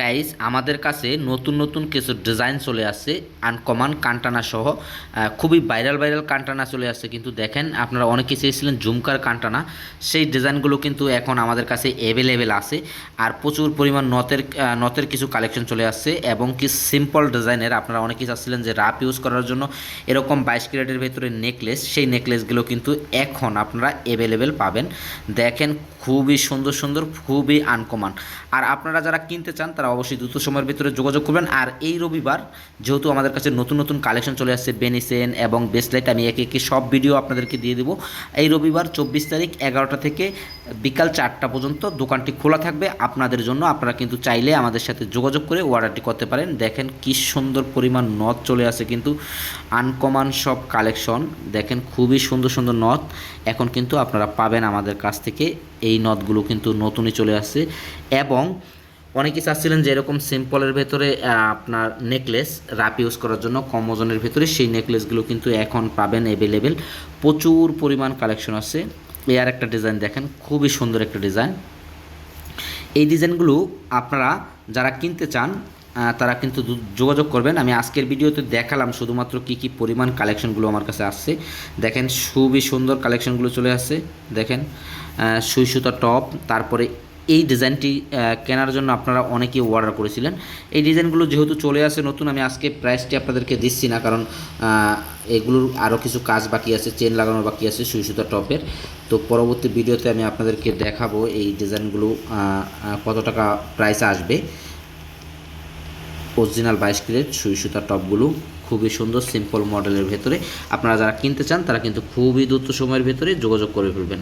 Guys আমাদের কাছে নতুন নতুন কিছু ডিজাইন চলে আসছে আনকমন কান্টানা সহ খুবই ভাইরাল ভাইরাল কান্টানা চলে আসছে। কিন্তু দেখেন, আপনারা অনেকে চেয়েছিলেন ঝুমকার কান্টানা। সেই ডিজাইনগুলো কিন্তু এখন আমাদের কাছে অ্যাভেলেবেল আছে। আর প্রচুর পরিমাণ নতের নতের কিছু কালেকশন চলে আসছে এবং কি সিম্পল ডিজাইনের আপনারা অনেকেই চাচ্ছিলেন যে রাপ ইউজ করার জন্য এরকম বাইশ ক্যারেটের ভেতরে নেকলেস সেই নেকলেসগুলো কিন্তু এখন আপনারা অ্যাভেলেবেল পাবেন। দেখেন, খুবই সুন্দর সুন্দর, খুবই আনকমন আর আপনারা যারা কিনতে চান তারা অবশ্যই দ্রুত সময়ের ভিতরে যোগাযোগ করবেন। আর এই রবিবার যেহেতু আমাদের কাছে নতুন নতুন কালেকশন চলে আসছে বেনিসেন এবং বেসলাইট আমি একে একে সব ভিডিও আপনাদেরকে দিয়ে দেবো। এই রবিবার চব্বিশ তারিখ এগারোটা থেকে বিকাল চারটা পর্যন্ত দোকানটি খোলা থাকবে। আপনাদের জন্য আপনারা কিন্তু চাইলে আমাদের সাথে যোগাযোগ করে অর্ডারটি করতে পারেন। দেখেন কি সুন্দর পরিমাণ নথ চলে আসে কিন্তু আনকমন সব কালেকশন দেখেন খুবই সুন্দর সুন্দর নথ। এখন কিন্তু আপনারা পাবেন আমাদের কাছ থেকে। এই নথগুলো কিন্তু নতুনই চলে আসছে। এবং অনেকে চাচ্ছিলেন যে এরকম সিম্পলের ভেতরে আপনার নেকলেস রাপ ইউজ করার জন্য কম ওজনের ভেতরে সেই নেকলেসগুলো কিন্তু এখন পাবেন অ্যাভেলেবেল প্রচুর পরিমাণ কালেকশন আছে। এই আর একটা ডিজাইন দেখেন, খুবই সুন্দর একটা ডিজাইন এই ডিজাইনগুলো আপনারা যারা কিনতে চান তারা কিন্তু যোগাযোগ করবেন। আমি আজকের ভিডিওতে দেখালাম শুধুমাত্র কি কি পরিমাণ কালেকশনগুলো আমার কাছে আসছে। দেখেন, খুবই সুন্দর কালেকশনগুলো চলে আসছে। দেখেন সুই সুতা টপ তারপরে এই ডিজাইনটি কেনার জন্য আপনারা অনেকেই অর্ডার করেছিলেন। এই ডিজাইনগুলো যেহেতু চলে আসে নতুন, আমি আজকে প্রাইসটি আপনাদেরকে দিচ্ছি না, কারণ এগুলোর আরও কিছু কাজ বাকি আছে চেন লাগানো বাকি আছে সুই সুতা টপের। তো পরবর্তী ভিডিওতে আমি আপনাদেরকে দেখাবো এই ডিজাইনগুলো কত টাকা প্রাইস আসবে। অরিজিনাল বাইশ ক্যারেট সুই সুতার টপগুলো, খুবই সুন্দর সিম্পল মডেলের ভেতরে। আপনারা যারা কিনতে চান, তারা কিন্তু খুবই দ্রুত সময়ের ভেতরে যোগাযোগ করে ফেলবেন।